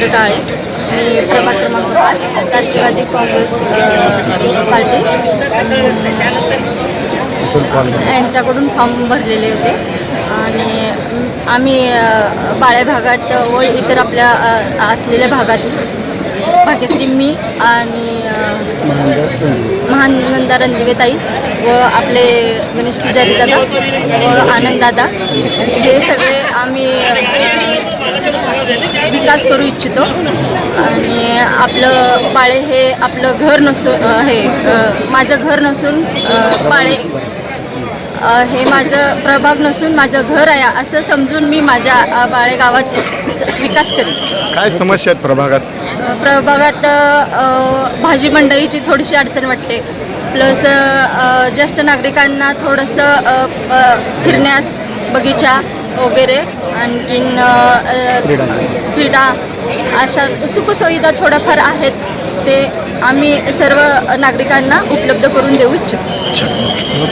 रवींद्र काळे. मी प्रभाग क्रमांक पाच राष्ट्रवादी काँग्रेस पार्टी. यांच्याकडून फॉर्म भरलेले होते. आणि आम्ही अ, बाळे भागात व इतर आपल्या असलेल्या भागात भाग्यश्री मी आणि महानंदा रणदिवेताई व आपले गणेश पुजारी दादा व आनंद दादा हे सगळे आम्ही विकास करू इच्छितो. आणि आपलं बाळे हे आपलं घर नसून हे माझं घर नसून अ, हे माझं प्रभाग नसून माझं घर आहे असं समजून मी माझ्या बाळे गावात विकास करेन काय समस्या आहेत प्रभागात? प्रभागात भाजी मंडईची थोडीशी अडचण वाटते. प्लस ज्येष्ठ नागरिकांना थोडंसं फिरण्यास बगीचा वगैरे आणखीन क्रीडा. अशा सुखसुविधा थोड्याफार आहेत ते आम्ही सर्व नागरिकांना उपलब्ध करून देऊ इच्छितो.